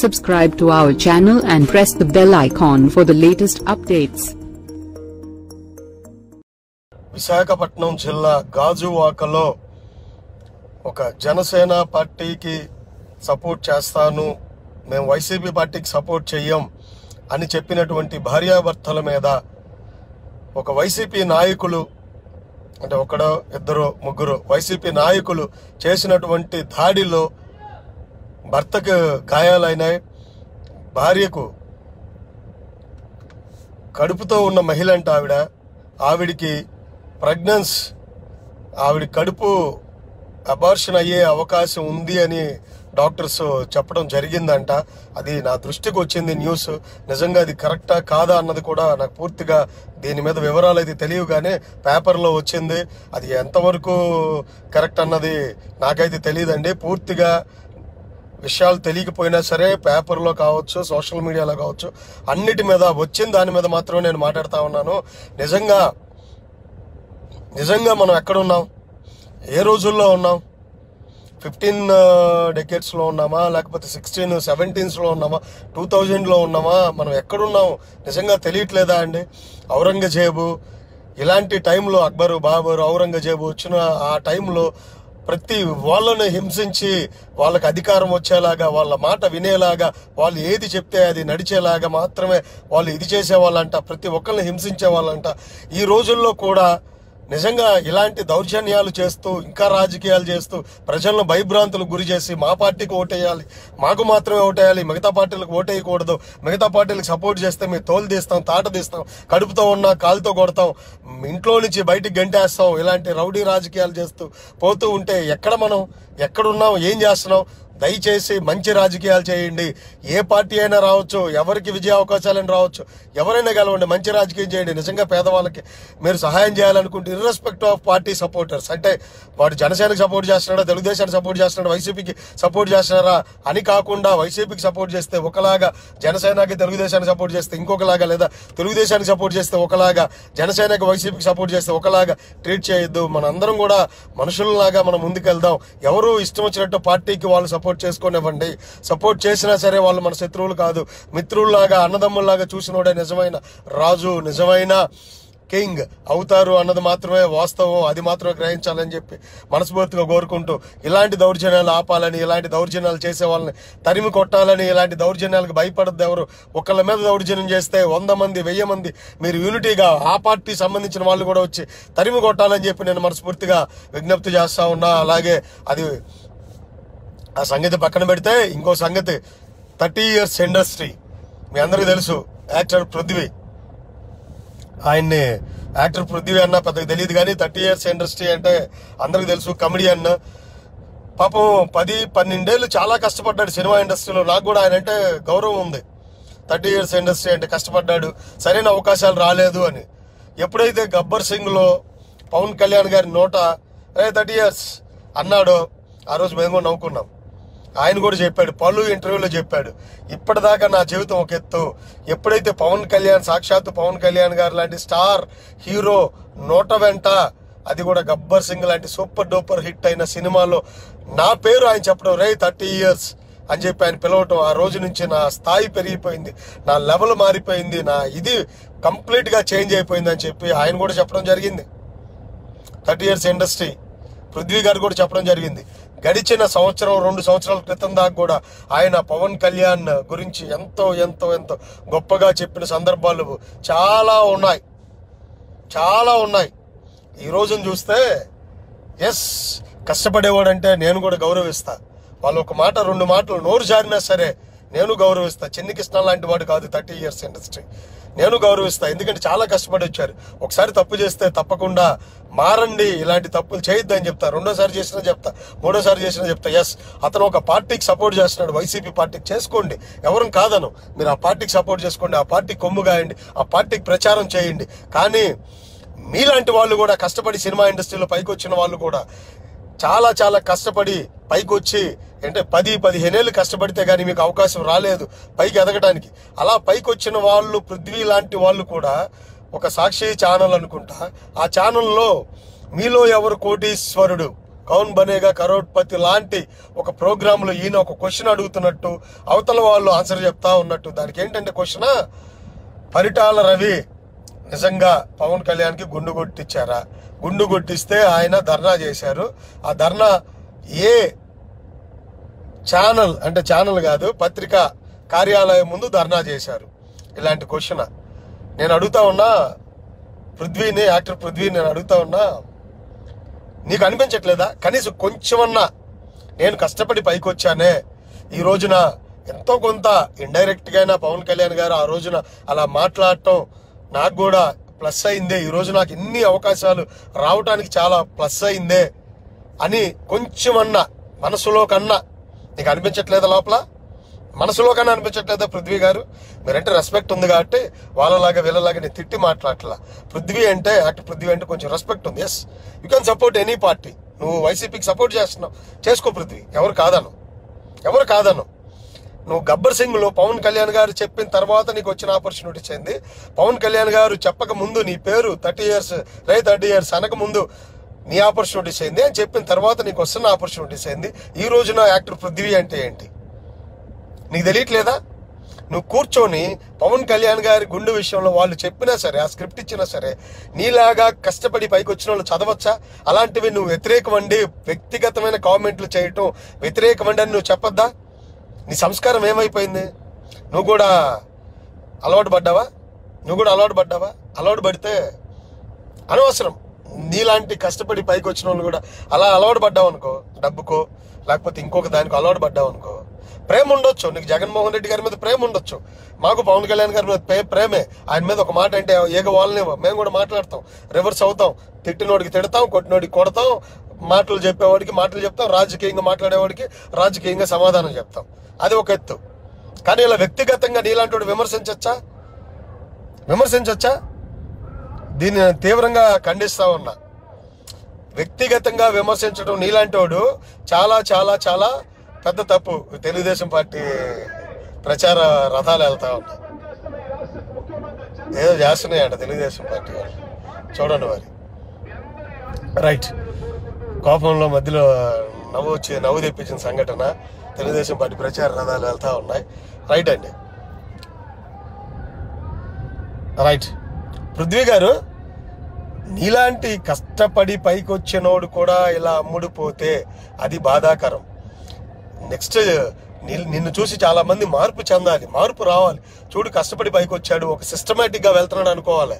Subscribe to our channel and press the bell icon for the latest updates. Visakhapatnam జిల్లా గాజువాకలో ఒక జనసేన పార్టీకి support చేస్తాను మేము వైసీపీ పార్టీకి సపోర్ట్ చెయ్యం అని చెప్పినటువంటి భార్యాభర్తల మీద ఒక వైసీపీ నాయకులు అంటే ఒకడో ఇద్దరు ముగ్గురు వైసీపీ నాయకులు చేసినటువంటి దాడిలో భర్తకు గాయాలైనాయి భార్యకు కడుపుతో ఉన్న మహిళ అంట ఆవిడ ఆవిడికి ప్రెగ్నెన్స్ ఆవిడ కడుపు అబార్షన్ అయ్యే అవకాశం ఉంది అని డాక్టర్స్ చెప్పడం జరిగిందంట. అది నా దృష్టికి వచ్చింది న్యూస్. నిజంగా అది కరెక్టా కాదా అన్నది కూడా నాకు పూర్తిగా దీని మీద వివరాలు అయితే తెలియగానే పేపర్లో వచ్చింది. అది ఎంతవరకు కరెక్ట్ అన్నది నాకైతే తెలియదండి. పూర్తిగా విషయాలు తెలియకపోయినా సరే పేపర్లో కావచ్చు సోషల్ మీడియాలో కావచ్చు అన్నిటి మీద వచ్చిన దాని మీద మాత్రమే నేను మాట్లాడుతూ ఉన్నాను. నిజంగా నిజంగా మనం ఎక్కడున్నాం ఏ రోజుల్లో ఉన్నాం? ఫిఫ్టీన్ డెకెట్స్లో ఉన్నామా? లేకపోతే సిక్స్టీన్ సెవెంటీన్స్లో ఉన్నామా? టూ థౌజండ్లో ఉన్నామా? మనం ఎక్కడున్నాం నిజంగా తెలియట్లేదా అండి? ఔరంగజేబు ఇలాంటి టైంలో అక్బరు బాబరు ఔరంగజేబు వచ్చిన ఆ టైంలో ప్రతి వాళ్ళని హింసించి వాళ్ళకి అధికారం వచ్చేలాగా వాళ్ళ మాట వినేలాగా వాళ్ళు ఏది చెప్తే అది నడిచేలాగా మాత్రమే వాళ్ళు ఇది చేసేవాళ్ళంట ప్రతి ఒక్కరిని హింసించే వాళ్ళంట ఈ రోజుల్లో కూడా నిజంగా ఇలాంటి దౌర్జన్యాలు చేస్తూ ఇంకా రాజకీయాలు చేస్తూ ప్రజలను భయభ్రాంతులకు గురి చేసి మా పార్టీకి ఓటేయాలి మాకు మాత్రమే ఓటేయాలి మిగతా పార్టీలకు ఓటేయకూడదు మిగతా పార్టీలకు సపోర్ట్ చేస్తే మేము తోలు తీస్తాం తాట తీస్తాం కడుపుతో ఉన్న కాలుతో కొడతాం ఇంట్లో నుంచి బయటికి గంటేస్తాం ఇలాంటి రౌడీ రాజకీయాలు చేస్తూ పోతూ ఉంటే ఎక్కడ మనం ఎక్కడున్నాం ఏం చేస్తున్నాం దయచేసి మంచి రాజకీయాలు చేయండి. ఏ పార్టీ అయినా రావచ్చు ఎవరికి విజయ అవకాశాలను రావచ్చు ఎవరైనా గెలవండి మంచి రాజకీయం చేయండి. నిజంగా పేదవాళ్ళకి మీరు సహాయం చేయాలనుకుంటే ఇర్రెస్పెక్ట్ ఆఫ్ పార్టీ సపోర్టర్స్ అంటే వాడు జనసేనకి సపోర్ట్ చేస్తున్నాడా తెలుగుదేశానికి సపోర్ట్ చేస్తున్నాడు వైసీపీకి సపోర్ట్ చేస్తున్నారా అని కాకుండా వైసీపీకి సపోర్ట్ చేస్తే ఒకలాగా జనసేనకి తెలుగుదేశానికి సపోర్ట్ చేస్తే ఇంకొకలాగా లేదా తెలుగుదేశానికి సపోర్ట్ చేస్తే ఒకలాగా జనసేనకి వైసీపీకి సపోర్ట్ చేస్తే ఒకలాగా ట్రీట్ చేయొద్దు. మనందరం కూడా మనుషులలాగా మనం ముందుకెళ్దాం. ఎవరు ఇష్టం వచ్చినట్టు పార్టీకి వాళ్ళు సపోర్ట్ సపోర్ట్ చేసుకోనివ్వండి. సపోర్ట్ చేసినా సరే వాళ్ళు మన శత్రువులు కాదు. మిత్రుల్లాగా అన్నదమ్ముల్లాగా చూసినోడే నిజమైన రాజు నిజమైన కింగ్ అవుతారు అన్నది మాత్రమే వాస్తవం. అది మాత్రమే గ్రహించాలని చెప్పి మనస్ఫూర్తిగా కోరుకుంటూ ఇలాంటి దౌర్జన్యాలు ఆపాలని ఇలాంటి దౌర్జన్యాలు చేసే వాళ్ళని తరిమి కొట్టాలని ఇలాంటి దౌర్జన్యాలకు భయపడద్దు ఎవరు. ఒకళ్ళ మీద దౌర్జన్యం చేస్తే వంద మంది వెయ్యి మంది మీరు యూనిటీగా ఆ పార్టీ సంబంధించిన వాళ్ళు కూడా వచ్చి తరిమి కొట్టాలని చెప్పి నేను మనస్ఫూర్తిగా విజ్ఞప్తి చేస్తా ఉన్నా. అలాగే అది ఆ సంగతి పక్కన పెడితే ఇంకో సంగతి. Thirty years industry. మీ అందరికీ తెలుసు యాక్టర్ పృథ్వీ. ఆయన్ని యాక్టర్ పృథ్వీ అన్న పెద్దగా తెలియదు కానీ థర్టీ ఇయర్స్ ఇండస్ట్రీ అంటే అందరికి తెలుసు కమెడియన్. పాపం పది పన్నెండేళ్ళు చాలా కష్టపడ్డాడు సినిమా ఇండస్ట్రీలో. నాకు కూడా ఆయన అంటే గౌరవం ఉంది. థర్టీ ఇయర్స్ ఇండస్ట్రీ అంటే కష్టపడ్డాడు. సరైన అవకాశాలు రాలేదు అని. ఎప్పుడైతే గబ్బర్ సింగ్లో పవన్ కళ్యాణ్ గారి నోట రే థర్టీ ఇయర్స్ అన్నాడో ఆ రోజు మేము కూడా నవ్వుకున్నాం. ఆయన కూడా చెప్పాడు పలు ఇంటర్వ్యూలో చెప్పాడు. ఇప్పటిదాకా నా జీవితం ఒక ఎత్తు. ఎప్పుడైతే పవన్ కళ్యాణ్ సాక్షాత్తు పవన్ కళ్యాణ్ గారు లాంటి స్టార్ హీరో నోట వెంట అది కూడా గబ్బర్ సింగ్ లాంటి సూపర్ డూపర్ హిట్ అయిన సినిమాలో నా పేరు ఆయన చెప్పడం రే థర్టీ ఇయర్స్ అని చెప్పి ఆయన పిలవటం ఆ రోజు నుంచి నా స్థాయి పెరిగిపోయింది నా లెవెల్ మారిపోయింది నా ఇది కంప్లీట్గా చేంజ్ అయిపోయింది అని చెప్పి ఆయన కూడా చెప్పడం జరిగింది. Thirty years industry. పృథ్వీ గారు కూడా చెప్పడం జరిగింది. గడిచిన సంవత్సరం రెండు సంవత్సరాల క్రితం దాకా కూడా ఆయన పవన్ కళ్యాణ్ గురించి ఎంతో ఎంతో ఎంతో గొప్పగా చెప్పిన సందర్భాలు చాలా ఉన్నాయి. చాలా ఉన్నాయి. ఈ రోజును చూస్తే ఎస్ కష్టపడేవాడంటే నేను కూడా గౌరవిస్తా. వాళ్ళు ఒక మాట రెండు మాటలు నోరు జారినా సరే నేను గౌరవిస్తా. చిన్ని కృష్ణ లాంటి వాడు కాదు థర్టీ ఇయర్స్ ఇండస్ట్రీ. నేను గౌరవిస్తా. ఎందుకంటే చాలా కష్టపడి వచ్చారు. ఒకసారి తప్పు చేస్తే తప్పకుండా మారండి ఇలాంటి తప్పులు చేయొద్దు అని చెప్తా. రెండోసారి చేసినా చెప్తా. మూడోసారి చేసినా చెప్తా. ఎస్ అతను ఒక పార్టీకి సపోర్ట్ చేస్తున్నాడు. వైసీపీ పార్టీకి చేసుకోండి. ఎవరిని కాదను. మీరు ఆ పార్టీకి సపోర్ట్ చేసుకోండి ఆ పార్టీ కొమ్ము గాయండి ఆ పార్టీకి ప్రచారం చేయండి. కానీ మీలాంటి వాళ్ళు కూడా కష్టపడి సినిమా ఇండస్ట్రీలో పైకి వచ్చిన వాళ్ళు కూడా చాలా చాలా కష్టపడి పైకి వచ్చి అంటే పది పదిహేనేళ్ళు కష్టపడితే కానీ మీకు అవకాశం రాలేదు పైకి ఎదగడానికి అలా పైకి వచ్చిన వాళ్ళు పృథ్వీ లాంటి వాళ్ళు కూడా ఒక సాక్షి ఛానల్ అనుకుంటా. ఆ ఛానల్లో మీలో ఎవరు కోటీశ్వరుడు? కౌన్ బనేగా కరోడ్పతి లాంటి ఒక ప్రోగ్రాంలో ఈయన ఒక క్వశ్చన్ అడుగుతున్నట్టు అవతల వాళ్ళు ఆన్సర్ చెప్తా ఉన్నట్టు. దానికి ఏంటంటే క్వశ్చన్ పరిటాల రవి నిజంగా పవన్ కళ్యాణ్కి గుండు కొట్టించారా గుండు కొట్టిస్తే ఆయన ధర్నా చేశారు. ఆ ధర్నా ఏ ఛానల్ అంటే ఛానల్ కాదు పత్రిక కార్యాలయం ముందు ధర్నా చేశారు. ఇలాంటి క్వశ్చన్. నేను అడుగుతా ఉన్నా పృథ్వీని యాక్టర్ పృథ్వీని నేను అడుగుతా ఉన్నా నీకు అనిపించట్లేదా? కనీసం కొంచెమన్నా. నేను కష్టపడి పైకి వచ్చానే ఈ రోజున ఎంతో కొంత ఇండైరెక్ట్గా అయినా పవన్ కళ్యాణ్ గారు ఆ రోజున అలా మాట్లాడటం నాకు కూడా ప్లస్ అయిందే. ఈరోజు నాకు ఇన్ని అవకాశాలు రావటానికి చాలా ప్లస్ అయిందే అని కొంచెమన్నా మనసులో కన్నా నీకు అనిపించట్లేదా లోపల? మనసులో కన్నా అనిపించట్లేదా పృథ్వీ గారు? మీరంటే రెస్పెక్ట్ ఉంది కాబట్టి వాళ్ళలాగా వీళ్ళలాగా నేను తిట్టి మాట్లాడట్లా. పృథ్వీ అంటే యాక్టర్ పృథ్వీ అంటే కొంచెం రెస్పెక్ట్ ఉంది. Yes you can support any party నువ్వు వైసీపీకి సపోర్ట్ చేస్తున్నావు. చేసుకో పృథ్వీ. ఎవరు కాదను. ఎవరు కాదను. నువ్వు గబ్బర్ సింగ్లో పవన్ కళ్యాణ్ గారు చెప్పిన తర్వాత నీకు వచ్చిన ఆపర్చునిటీ చెంది. పవన్ కళ్యాణ్ గారు చెప్పక ముందు నీ పేరు థర్టీ ఇయర్స్ రే థర్టీ ఇయర్స్ అనక ముందు నీ ఆపర్చునిటీస్ ఏంది అని చెప్పిన తర్వాత నీకు వస్తున్న ఆపర్చునిటీస్ ఏంది ఈ రోజున యాక్టర్ పృథ్వీ అంటే ఏంటి? నీకు తెలియట్లేదా? నువ్వు కూర్చొని పవన్ కళ్యాణ్ గారి గుండు విషయంలో వాళ్ళు చెప్పినా సరే ఆ స్క్రిప్ట్ ఇచ్చినా సరే నీలాగా కష్టపడి పైకి వచ్చిన వాళ్ళు చదవచ్చా? అలాంటివి నువ్వు వ్యతిరేకమండి వ్యక్తిగతమైన కామెంట్లు చేయటం వ్యతిరేకమండి అని నువ్వు చెప్పొద్దా? నీ సంస్కారం ఏమైపోయింది? నువ్వు కూడా అలవాటు పడ్డావా? నువ్వు కూడా అలవాటు పడ్డావా? అలవాటు పడితే అనవసరం. నీలాంటి కష్టపడి పైకి వచ్చిన వాళ్ళు కూడా అలా అలవాటు పడ్డావు అనుకో డబ్బుకో లేకపోతే ఇంకొక దానికి అలవాటు పడ్డావు అనుకో ప్రేమ ఉండొచ్చు. నీకు జగన్మోహన్ రెడ్డి గారి మీద ప్రేమ ఉండొచ్చు. మాకు పవన్ కళ్యాణ్ గారి మీద ప్రేమే. ఆయన మీద ఒక మాట అంటే ఏగ వాళ్ళని మేము కూడా మాట్లాడతాం రివర్స్ అవుతాం. తిట్టినోడికి తిడతాం కొట్టినోడికి కొడతాం. మాటలు చెప్పేవాడికి మాటలు చెప్తాం రాజకీయంగా మాట్లాడేవాడికి రాజకీయంగా సమాధానం చెప్తాం. అది ఒక ఎత్తు. కానీ ఇలా వ్యక్తిగతంగా నీలాంటి విమర్శించచ్చా? విమర్శించచ్చా? దీన్ని నేను తీవ్రంగా ఖండిస్తా ఉన్నా. వ్యక్తిగతంగా విమర్శించడం నీలాంటి వాడు చాలా చాలా చాలా పెద్ద తప్పు. తెలుగుదేశం పార్టీ ప్రచార రథాలు వెళ్తా ఉన్నాయి. ఏదో చేస్తున్నాయంట తెలుగుదేశం పార్టీ వాళ్ళు. చూడండి మరి. రైట్. కోపంలో మధ్యలో నవ్వు వచ్చి నవ్వు తెప్పించిన సంఘటన. తెలుగుదేశం పార్టీ ప్రచార రథాలు వెళ్తూ ఉన్నాయి. రైట్ అండి. రైట్ పృథ్వీ గారు నీలాంటి కష్టపడి పైకి వచ్చినోడు కూడా ఇలా అమ్ముడుపోతే అది బాధాకరం. నెక్స్ట్ నీ- నిన్ను చూసి చాలా మంది మార్పు చెందాలి మార్పు రావాలి. చూడు కష్టపడి పైకి వచ్చాడు ఒక సిస్టమేటిక్గా వెళ్తున్నాడు అనుకోవాలి.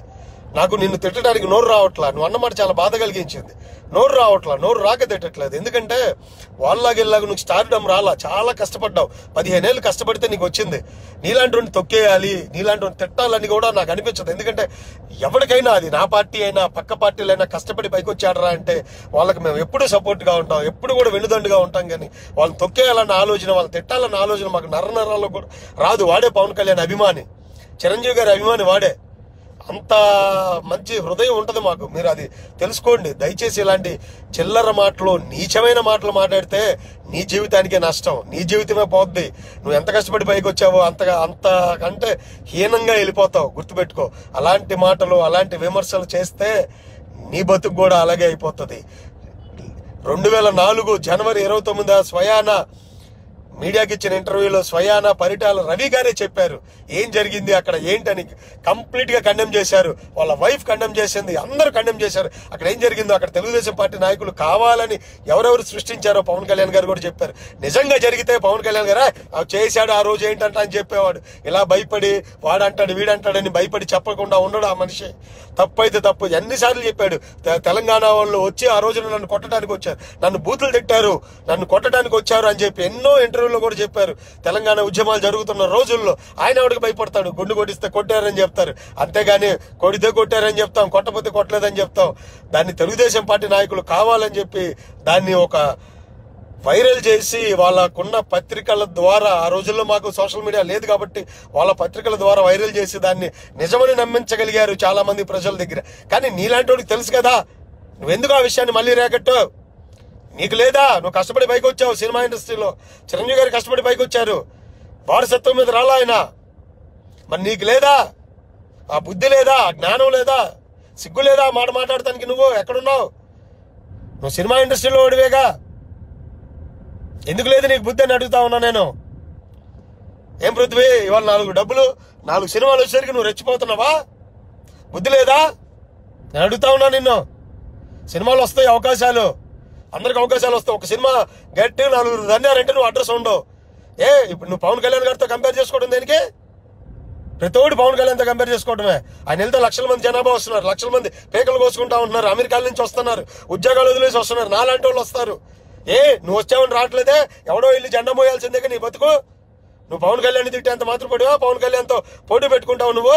నాకు నిన్ను తిట్టడానికి నోరు రావట్లా. నువ్వు అన్నమాట చాలా బాధ కలిగించింది. నోరు రావట్లా నోరు రాక తిట్టట్లేదు ఎందుకంటే వాళ్ళలాగా నువ్వు స్టార్డం రాలా. చాలా కష్టపడ్డావు. పదిహేనేళ్ళు కష్టపడితే నీకు వచ్చింది. నీలాంటి వాడిని తొక్కేయాలి నీలాంటి వాడిని తిట్టాలని కూడా నాకు అనిపించదు. ఎందుకంటే ఎవరికైనా అది నా పార్టీ అయినా పక్క పార్టీలైనా కష్టపడి పైకి వచ్చాడరా అంటే వాళ్ళకి మేము ఎప్పుడు సపోర్ట్గా ఉంటాం. ఎప్పుడు కూడా వెనుదండుగా ఉంటాం కానీ వాళ్ళని తొక్కేయాలన్న ఆలోచన వాళ్ళని తిట్టాలన్న ఆలోచన మాకు నర నరాల్లో కూడా రాదు. వాడే పవన్ కళ్యాణ్ అభిమాని. చిరంజీవి గారి అభిమాని వాడే. అంత మంచి హృదయం ఉంటుంది మాకు. మీరు అది తెలుసుకోండి. దయచేసి ఇలాంటి చిల్లర మాటలు నీచమైన మాటలు మాట్లాడితే నీ జీవితానికే నష్టం. నీ జీవితమే పోద్ది. నువ్వు ఎంత కష్టపడి పైకి వచ్చావో అంతగా అంతకంటే హీనంగా వెళ్ళిపోతావు. గుర్తుపెట్టుకో. అలాంటి మాటలు అలాంటి విమర్శలు చేస్తే నీ బతుకు కూడా అలాగే అయిపోతుంది. రెండు వేల నాలుగు జనవరి ఇరవై తొమ్మిది స్వయాన మీడియాకి ఇచ్చిన ఇంటర్వ్యూలో స్వయాన పరిటాల రవి గారే చెప్పారు. ఏం జరిగింది అక్కడ ఏంటని కంప్లీట్గా కండెమ్ చేశారు. వాళ్ళ వైఫ్ కండెమ్ చేసింది. అందరూ కండెమ్ చేశారు. అక్కడ ఏం జరిగిందో అక్కడ తెలుగుదేశం పార్టీ నాయకులు కావాలని ఎవరెవరు సృష్టించారో పవన్ కళ్యాణ్ గారు కూడా చెప్పారు. నిజంగా జరిగితే పవన్ కళ్యాణ్ గారా? "ఆ, అవి చేశాడు ఆ రోజు ఏంటంట అని చెప్పేవాడు. ఇలా భయపడి వాడంటాడు వీడంటాడని భయపడి చెప్పకుండా ఉండడు ఆ మనిషి. తప్పైతే తప్పు. ఎన్నిసార్లు చెప్పాడు. తె- తెలంగాణ వాళ్ళు వచ్చి ఆ రోజున నన్ను కొట్టడానికి వచ్చారు. నన్ను బూతులు తిట్టారు. నన్ను కొట్టడానికి వచ్చారు అని చెప్పి ఎన్నో ఇంటర్వ్యూ కూడా చెప్పారు. తెలంగాణ ఉద్యమాలు జరుగుతున్న రోజుల్లో ఆయన ఎవరికి భయపడతాడు? గుండు కొట్టిస్తే కొట్టారని చెప్తారు. అంతేగాని కొడితే కొట్టారని చెప్తాం కొట్టపోతే కొట్టలేదని చెప్తాం. దాన్ని తెలుగుదేశం పార్టీ నాయకులు కావాలని చెప్పి దాన్ని ఒక వైరల్ చేసి వాళ్ళకున్న పత్రికల ద్వారా ఆ రోజుల్లో మాకు సోషల్ మీడియా లేదు కాబట్టి వాళ్ళ పత్రికల ద్వారా వైరల్ చేసి దాన్ని నిజమని నమ్మించగలిగారు చాలా మంది ప్రజల దగ్గర. కానీ నీలాంటి తెలుసు కదా. నువ్వెందుకు ఆ విషయాన్ని మళ్ళీ రేకట్టావు? నీకు లేదా? నువ్వు కష్టపడి పైకి వచ్చావు సినిమా ఇండస్ట్రీలో. చిరంజీవి గారు కష్టపడి పైకి వచ్చారు. వారసత్వం మీద రాలా ఆయన. మరి నీకు లేదా? ఆ బుద్ధి లేదా? ఆ జ్ఞానం లేదా? సిగ్గు లేదా మాట మాట్లాడటానికి నువ్వు? ఎక్కడున్నావు? నువ్వు సినిమా ఇండస్ట్రీలో ఓడివేగా? ఎందుకు లేదు నీకు బుద్ధి అని అడుగుతా ఉన్నా నేను? ఏం పృథ్వీ ఇవాళ నాలుగు డబ్బులు నాలుగు సినిమాలు వచ్చేసరికి నువ్వు రెచ్చిపోతున్నావా? బుద్ధి లేదా? నేను అడుగుతా ఉన్నా నిన్ను. సినిమాలు వస్తాయి అవకాశాలు. అందరికి అవకాశాలు వస్తాయి. ఒక సినిమా గట్టి నాలుగు ధన్యారంటే నువ్వు అడ్రస్ ఉండవు. ఏ ఇప్పుడు నువ్వు పవన్ కళ్యాణ్ గారితో కంపేర్ చేసుకోవడం దేనికి? ప్రతోడు పవన్ కళ్యాణ్తో కంపేర్ చేసుకోవడమే. ఆయన వెళ్తే లక్షల మంది జనాభా వస్తున్నారు. లక్షల మంది పేకలు కోసుకుంటా ఉంటున్నారు. అమెరికాల నుంచి వస్తున్నారు. ఉద్యోగాలు వదిలేసి వస్తున్నారు. నాలాంటి వాళ్ళు వస్తారు. ఏ నువ్వు వచ్చావని రావట్లేదే? ఎవడో వెళ్ళి జెండా మోయాల్సిందే నీ బతుకు? నువ్వు పవన్ కళ్యాణ్ తిట్టేంత మాత్రం పడివా? పవన్ కళ్యాణ్తో పోటీ పెట్టుకుంటావు నువ్వు?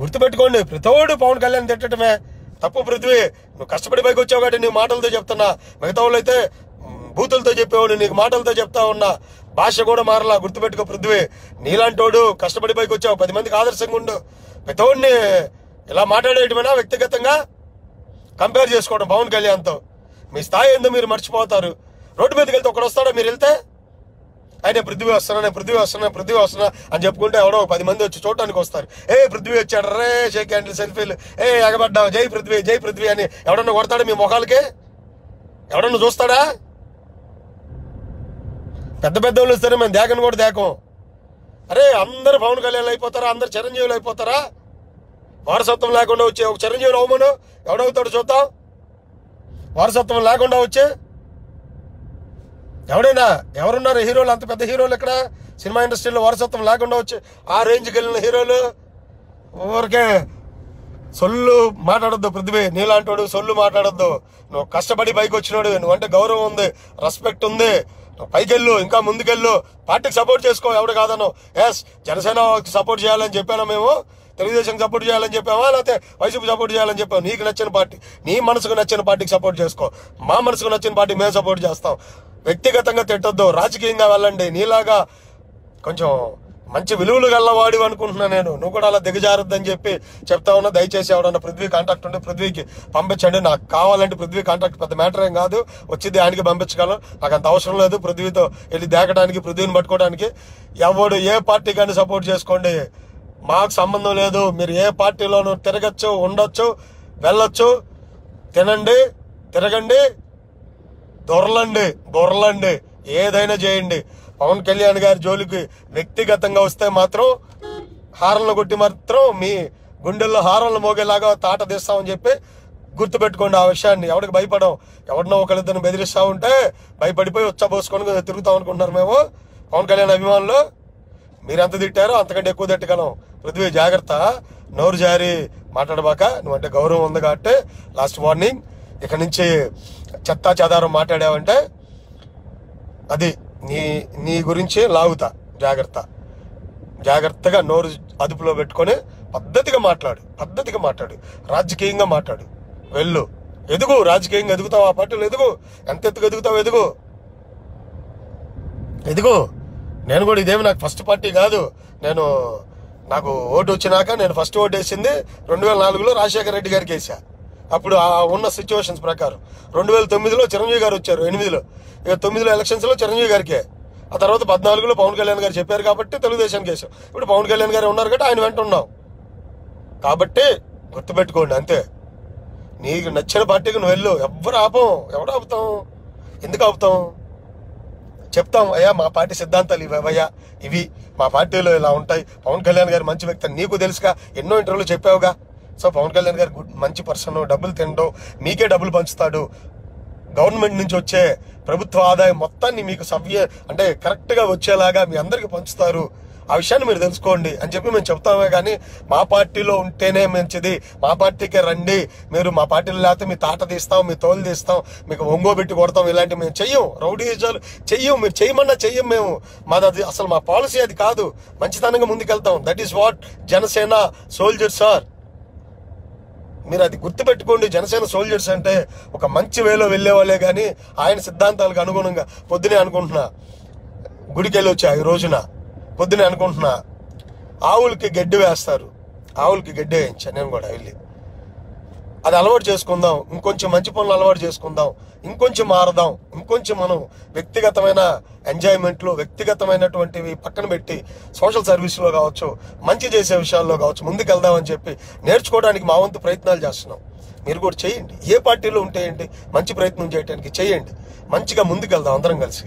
గుర్తుపెట్టుకోండి. ప్రతోడు పవన్ కళ్యాణ్ తిట్టడమే. తప్పు పృథ్వీ నువ్వు కష్టపడి పైకి వచ్చావు కాబట్టి నీ మాటలతో చెప్తున్నా. మిగతా వాళ్ళు అయితే బూతులతో చెప్పేవాడు నీకు మాటలతో చెప్తా ఉన్నా. భాష కూడా మారలా గుర్తుపెట్టుకో పృథ్వీ. నీలాంటోడు కష్టపడి పైకి వచ్చావు. పది మందికి ఆదర్శంగా ఉండు. ప్రతోడిని ఇలా మాట్లాడేయటమైనా వ్యక్తిగతంగా కంపేర్ చేసుకోవడం పవన్ కళ్యాణ్తో. మీ స్థాయి ఏందో మీరు మర్చిపోతారు. రోడ్డు మీదకి వెళ్తే ఒకడు వస్తాడో? మీరు వెళ్తే? అయితే పృథ్వీ వస్తున్నా నేను పృథ్వీ వస్తున్నా పృథ్వీ వస్తున్నా అని చెప్పుకుంటే ఎవడో పది మంది వచ్చి చూడటానికి వస్తారు. ఏ పృథ్వీ వచ్చాడు? రే షేక్ హ్యాండిల్ సెల్ఫీలు. ఏ ఎగబడ్డావు? జై పృథ్వీ జై పృథ్వీ అని ఎవడన్నా కొడతాడు మీ మొఖాలకి ఎవడన్నా చూస్తాడా? పెద్ద పెద్ద వాళ్ళు వస్తారు మేము దేకను కూడా దేకం. అరే అందరు పవన్ కళ్యాణ్ అయిపోతారా? అందరు చిరంజీవులు అయిపోతారా? వారసత్వం లేకుండా వచ్చే ఒక చిరంజీవులు అవమను ఎవడవుతాడు చూద్దాం. వారసత్వం లేకుండా వచ్చే ఎవడైనా ఎవరున్నారు? హీరోలు అంత పెద్ద హీరోలు ఇక్కడ సినిమా ఇండస్ట్రీలో వారసత్వం లేకుండా వచ్చి ఆ రేంజ్కి వెళ్ళిన హీరోలు? ఊరికే సొల్లు మాట్లాడొద్దు పృథ్వీ. నీలాంటోడు సొల్లు మాట్లాడొద్దు. నువ్వు కష్టపడి పైకి వచ్చినాడు. నువ్వంటే గౌరవం ఉంది రెస్పెక్ట్ ఉంది. నువ్వు పైకెళ్ళు ఇంకా ముందుకెళ్ళు. పార్టీకి సపోర్ట్ చేసుకో ఎవడు కాదను. ఎస్ జనసేనకి సపోర్ట్ చేయాలని చెప్పాను మేము. తెలుగుదేశం సపోర్ట్ చేయాలని చెప్పావా? లేకపోతే వైసీపీ సపోర్ట్ చేయాలని చెప్పావు? నీకు నచ్చిన పార్టీ నీ మనసుకు నచ్చిన పార్టీకి సపోర్ట్ చేసుకో. మా మనసుకు నచ్చిన పార్టీ మేము సపోర్ట్ చేస్తాం. వ్యక్తిగతంగా తిట్టొద్దు రాజకీయంగా వెళ్ళండి. నీలాగా కొంచెం మంచి విలువలు గల్లవాడి అనుకుంటున్నా నేను. నువ్వు కూడా అలా దిగజారద్దని చెప్పి చెప్తా ఉన్నా. దయచేసి ఎవడన్నా పృథ్వీ కాంటాక్ట్ ఉంటే పృథ్వీకి పంపించండి. నాకు కావాలంటే పృథ్వీ కాంటాక్ట్ పెద్ద మ్యాటర్ ఏం కాదు. వచ్చింది ఆయనకి పంపించగలం నాకు అంత అవసరం లేదు పృథ్వీతో వెళ్ళి దేకడానికి పృథ్వీని పట్టుకోవడానికి. ఎవడు ఏ పార్టీ కానీ సపోర్ట్ చేసుకోండి. మాకు సంబంధం లేదు. మీరు ఏ పార్టీలోనూ తిరగచ్చు ఉండొచ్చు వెళ్ళొచ్చు. తినండి తిరగండి దొరలండి దొరలండి ఏదైనా చేయండి. పవన్ కళ్యాణ్ గారి జోలికి వ్యక్తిగతంగా వస్తే మాత్రం హారన్లు కొట్టి మాత్రం మీ గుండెల్లో హారన్లు మోగేలాగా తాట తీస్తామని చెప్పి గుర్తుపెట్టుకోండి ఆ విషయాన్ని. ఎవరికి భయపడం? ఎవరినో ఒకరిద్దరిని బెదిరిస్తా ఉంటే భయపడిపోయి ఉచ్చబోసుకొని తిరుగుతాం అనుకుంటున్నారు మేము. పవన్ కళ్యాణ్ అభిమానులు మీరు ఎంత తిట్టారో అంతకంటే ఎక్కువ తిట్టగలం. పృథ్వీ జాగ్రత్త. నోరు జారి మాట్లాడబాక. నువ్వంటే గౌరవం ఉంది కాబట్టి లాస్ట్ వార్నింగ్. ఇక నుంచి చెత్తా చెదారం మాట్లాడావంటే అది నీ నీ గురించి లాగుతా. జాగ్రత్త. జాగ్రత్తగా నోరు అదుపులో పెట్టుకొని పద్ధతిగా మాట్లాడు. పద్ధతిగా మాట్లాడు. రాజకీయంగా మాట్లాడు. వెళ్ళు. ఎదుగు. రాజకీయంగా ఎదుగుతావు? ఆ పార్టీలు ఎదుగు. ఎంత ఎత్తుకు ఎదుగుతావు? ఎదుగు. ఎదుగు. నేను కూడా ఇదేమి నాకు ఫస్ట్ పార్టీ కాదు. నేను నాకు ఓటు వచ్చినాక నేను ఫస్ట్ ఓటు వేసింది రెండు వేల నాలుగులో రాజశేఖర రెడ్డి గారికి వేసా. అప్పుడు ఆ ఉన్న సిచ్యువేషన్స్ ప్రకారం. రెండు వేల తొమ్మిదిలో చిరంజీవి గారు వచ్చారు ఎనిమిదిలో. ఇక తొమ్మిదిలో ఎలక్షన్స్లో చిరంజీవి గారికే. ఆ తర్వాత పద్నాలుగులో పవన్ కళ్యాణ్ గారు చెప్పారు కాబట్టి తెలుగుదేశానికి వేసాం. ఇప్పుడు పవన్ కళ్యాణ్ గారు ఉన్నారు కాబట్టి ఆయన వెంట ఉన్నాం. కాబట్టి గుర్తుపెట్టుకోండి అంతే. నీకు నచ్చిన పార్టీకి నువ్వు వెళ్ళు. ఎవ్వరు ఆపం? ఎవడు ఆపుతాం? ఎందుకు ఆపుతాం? చెప్తాం అయ్యా మా పార్టీ సిద్ధాంతాలు ఇవ్వయ్యా ఇవి మా పార్టీలో ఇలా ఉంటాయి. పవన్ కళ్యాణ్ గారు మంచి వ్యక్తి నీకు తెలుసుగా. ఎన్నో ఇంటర్వ్యూలు చెప్పావుగా. సో పవన్ కళ్యాణ్ గారు గుడ్ మంచి పర్సన్ డబ్బులు తినడం మీకే డబ్బులు పంచుతాడు. గవర్నమెంట్ నుంచి వచ్చే ప్రభుత్వ ఆదాయం మొత్తాన్ని మీకు సవ్య అంటే కరెక్ట్గా వచ్చేలాగా మీ అందరికి పంచుతారు. ఆ విషయాన్ని మీరు తెలుసుకోండి అని చెప్పి మేము చెప్తామే కానీ మా పార్టీలో ఉంటేనే మంచిది. మా పార్టీకే రండి. మీరు మా పార్టీలో లేకపోతే మీ తాట తీస్తాం మీ తోలు తీస్తాం మీకు ఒంగోబెట్టి కొడతాం ఇలాంటివి మేము చెయ్యం. రౌడీజాలు చెయ్యం. మీరు చెయ్యమన్నా చెయ్యం మేము. మాది అది అసలు మా పాలసీ అది కాదు. మంచితనంగా ముందుకెళ్తాం. That is what Janasena soldier sir మీరు అది గుర్తుపెట్టుకోండి. జనసేన సోల్జర్స్ అంటే ఒక మంచి వేలో వెళ్ళేవాళ్ళే కానీ ఆయన సిద్ధాంతాలకు అనుగుణంగా పొద్దునే అనుకుంటున్నా. గుడికి వెళ్ళి వచ్చా ఈ రోజున? పొద్దునే అనుకుంటున్నా ఆవులకి గడ్డి వేస్తారు. ఆవులకి గడ్డి వేయించా నేను కూడా వెళ్ళి. అది అలవాటు చేసుకుందాం ఇంకొంచెం మంచి పనులు అలవాటు చేసుకుందాం ఇంకొంచెం మారదాం ఇంకొంచెం మనం వ్యక్తిగతమైన ఎంజాయ్మెంట్లు వ్యక్తిగతమైనటువంటివి పక్కన పెట్టి సోషల్ సర్వీస్లో కావచ్చు మంచి చేసే విషయాల్లో కావచ్చు ముందుకెళ్దామని చెప్పి నేర్చుకోవడానికి మా వంతు ప్రయత్నాలు చేస్తున్నాం. మీరు కూడా చేయండి. ఏ పార్టీలో ఉంటే ఏంటి? మంచి ప్రయత్నం చేయడానికి చేయండి. మంచిగా ముందుకెళ్దాం అందరం కలిసి.